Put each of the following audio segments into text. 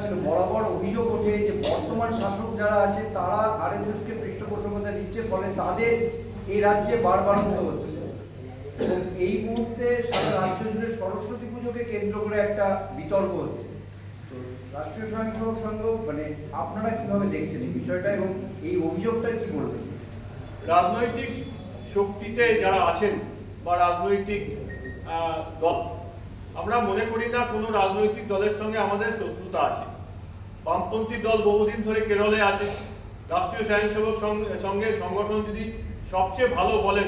ছিল, বরাবর অভিযোগ ওঠে যে বর্তমান শাসক যারা আছে, তারা আরএসএস কে পৃষ্ঠপোষকতা দিচ্ছে, ফলে তাদের এই রাজ্যে বারবার মতো হচ্ছে এই মুহূর্তে সারা রাজ্য জুড়ে সরস্বতী পুজোকে কেন্দ্র করে একটা বিতর্ক হচ্ছে। তো রাষ্ট্রীয় স্বয়ংসেবক সংঘ মানে আপনারা কীভাবে দেখছেন এই বিষয়টা এবং এই অভিযোগটা কি বলবেন? রাজনৈতিক শক্তিতে যারা আছেন বা রাজনৈতিক দল আমরা মনে করি না কোনো রাজনৈতিক দলের সঙ্গে আমাদের শত্রুতা আছে। বামপন্থী দল বহুদিন ধরে কেরলে আছে। রাষ্ট্রীয় স্বয়ংসেবক সঙ্গে সংগঠন যদি সবচেয়ে ভালো বলেন,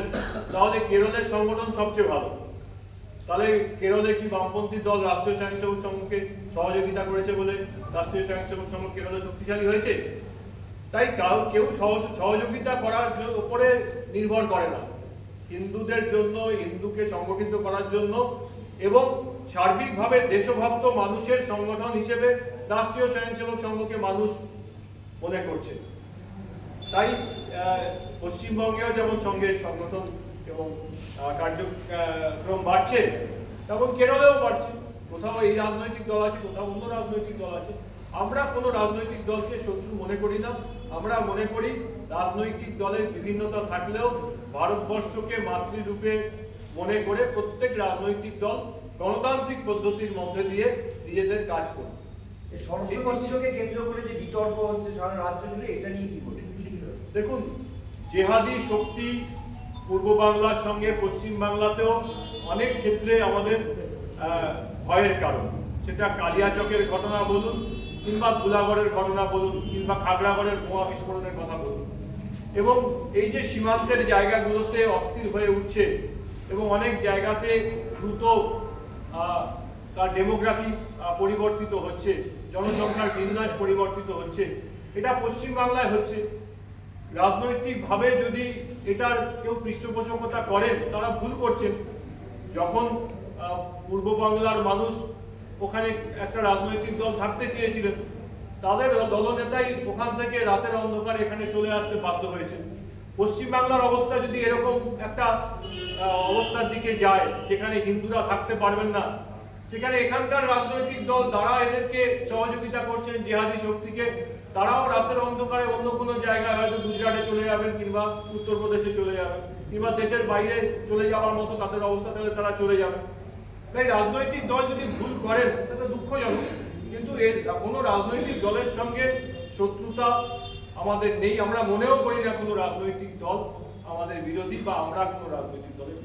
তাহলে কেরলের সংগঠন সবচেয়ে ভালো। তাহলে কেরলে কি বামপন্থী দল রাষ্ট্রীয় স্বয়ংসেবক সংঘকে সহযোগিতা করেছে বলে রাষ্ট্রীয় স্বয়ংসেবক সংঘ কেরলে শক্তিশালী হয়েছে? তাই কাউ- কেউ সহযোগিতা করার উপরে নির্ভর করে না। হিন্দুদের জন্য, হিন্দুকে সংগঠিত করার জন্য এবং সার্বিকভাবে দেশভক্ত মানুষের সংগঠন হিসেবে রাষ্ট্রীয় স্বয়ংসেবক সংঘকে মানুষ মনে করছে। তাই পশ্চিমবঙ্গেও যেমন সঙ্গের সংগঠন এবং কার্যক্রম বাড়ছে, তেমন কেরলেও বাড়ছে। কোথাও এই রাজনৈতিক দল আছে, কোথাও অন্য রাজনৈতিক দল আছে। আমরা কোনো রাজনৈতিক দলকে শত্রু মনে করি না। আমরা মনে করি রাজনৈতিক দলের বিভিন্নতা থাকলেও ভারতবর্ষকে মাতৃরূপে মনে করে প্রত্যেক রাজনৈতিক দল গণতান্ত্রিক পদ্ধতির মধ্যে দিয়ে নিজেদের কাজ করবে এই সরস্বতী পুজোকে কেন্দ্র করে যে বিতর্ক হচ্ছে সারা রাজ্য জুড়ে এটা নিয়ে কি বলবেন দেখুন জেহাদি শক্তি পূর্ব বাংলার সঙ্গে পশ্চিম বাংলাতেও অনেক ক্ষেত্রে আমাদের ভয়ের কারণ। সেটা কালিয়াচকের ঘটনা বলুন কিংবা ধুলাগড়ের ঘটনা বলুন কিংবা খাগড়াগড়ের বোমা বিস্ফোরণের কথা বলুন। এবং এই যে সীমান্তের জায়গাগুলোতে অস্থির হয়ে উঠছে এবং অনেক জায়গাতে দ্রুত তার ডেমোগ্রাফি পরিবর্তিত হচ্ছে, জনসংখ্যার বিন্যাস পরিবর্তিত হচ্ছে। এটা পশ্চিম বাংলায় হচ্ছে। রাজনৈতিকভাবে যদি এটার কেউ পৃষ্ঠপোষকতা করেন তারা ভুল করছেন। যখন পূর্ব বাংলার মানুষ ওখানে একটা রাজনৈতিক দল থাকতে চেয়েছিলেন, তাদের দলনেতাই ওখান থেকে রাতের অন্ধকারে এখানে চলে আসতে বাধ্য হয়েছে পশ্চিম বাংলার অবস্থা যদি এরকম একটা অবস্থার দিকে যায়, যেখানে হিন্দুরা থাকতে পারবেন না, সেখানে এখানকার রাজনৈতিক দল, তারা এদেরকে সহযোগিতা করছেন, জেহাদি শক্তিকে, তারাও রাতের অন্ধকারে অন্য কোনো জায়গায় হয়তো গুজরাটে চলে যাবেন কিংবা উত্তরপ্রদেশে চলে যাবেন, কিংবা দেশের বাইরে চলে যাওয়ার মতো তাদের অবস্থা, তাহলে তারা চলে যাবে। তাই রাজনৈতিক দল যদি ভুল করেন তাতে দুঃখজনক, কিন্তু এর কোনো রাজনৈতিক দলের সঙ্গে শত্রুতা আমাদের নেই, আমরা মনেও করি না কোনো রাজনৈতিক দল আমাদের বিরোধী বা আমরা কোনো রাজনৈতিক দলের